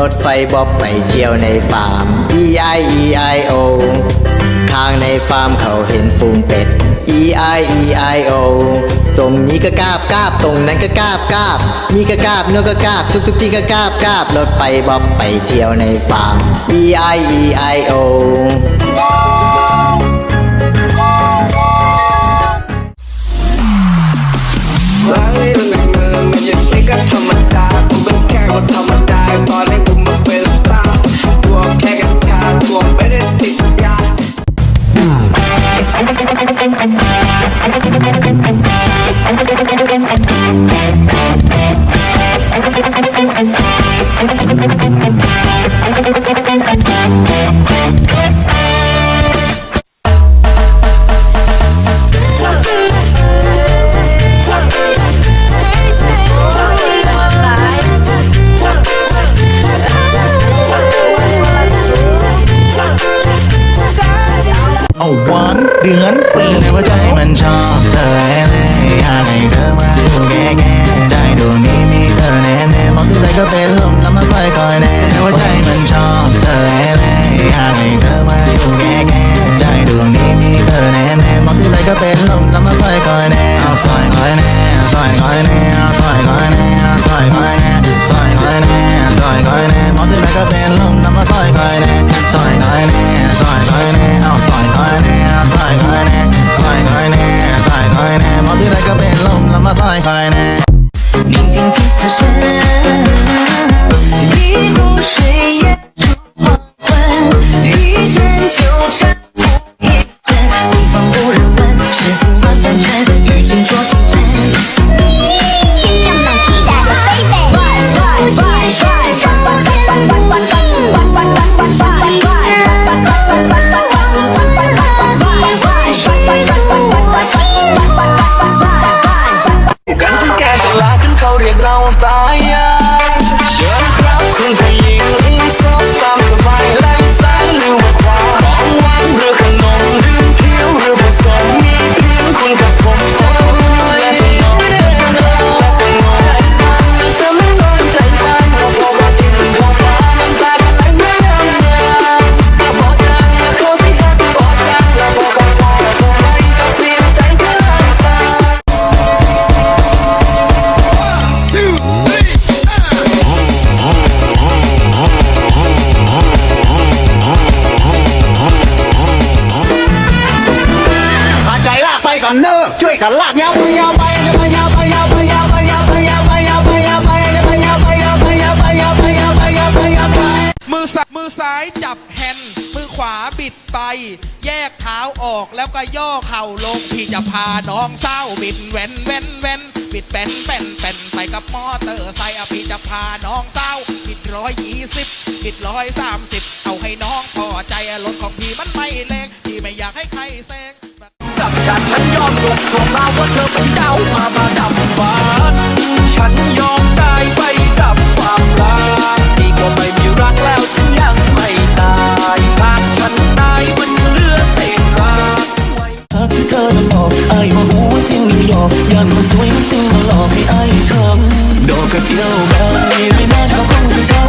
รถไฟบ๊อบไปเที่ยวในฟาร์ม E I E I O ข้างในฟาร์มเขาเห็นฟูงเป็ด E I E I O ตรงนี้ก็กาบกาบตรงนั้นก็กาบกาบนี่ก็กาบโน่นก็กาบทุกทุกที่ก็กาบกาบรถไฟบ๊อบไปเที่ยวในฟาร์ม E I E I O หวานเดือนปีในหัวใจมันชอบเธอแน่ๆอยากให้เธอมาดูแก่แก่ใจดวงนี้มีเธอแน่แน่ๆมองที่ไหนก็เป็นลมแล้วมันคอยคอยแน่หัวใจมันชอบเธอแน่ๆอยากให้เธอมาดูแก่แก่ใจดวงนี้มีเธอแน่แน่ๆมองที่ไหนก็เป็นลมแล้วมันคอยคอยแน่เอาซอยคอยแน่ซอยคอยแน่เอาซอยคอยแน่เอาซอยคอยแน่ซอยคอยแน่ซอยคอยแน่มองที่ไหนก็เป็นลมแล้วมันคอยคอยแน่ ก็เป็นลมแล้วมาซอยคอยแน่นิ่งๆที่เธอ ฉลาดจนเขาเรียกเราตายยา กันลากยาวไปยาวไปไปยาวไปยาวไปยาวไปยาวไปยาวไปยาวไปยาวไปยาวไปยาวไปยาวไปยาวไปยาวไปยาวไปยาวไปมือซ้ายมือซ้ายจับแฮนด์มือขวาบิดไป แยกเท้าออกแล้วก็ย่อเข่าลงพี่จะพาน้องเศร้าบิดแว่นแว่นแว่นบิดเป็นเป็นเป็นไปกับมอเตอร์ไซค์อะพี่จะพาน้องเศร้าบิดร้อยยี่สิบบิดร้อยสามสิบเอาให้น้องพอใจอะรถของพี่มันไม่แรง กับฉันยอมส่งโชคมาว่าเธอเป็นดาวมามาดับฝันฉันยอมได้ไปดับความรักดีกว่าไม่มีรักแล้วฉันยังไม่ตายหากฉันตายมันเหลือเศษรักไว้หากที่เธอนั้นบอกไอ้ว่าหูจริงไม่หยอกอยากคนสวยมันสิ่งมาหลอกให้ไอ้ทำดอกกระเจียวแบบ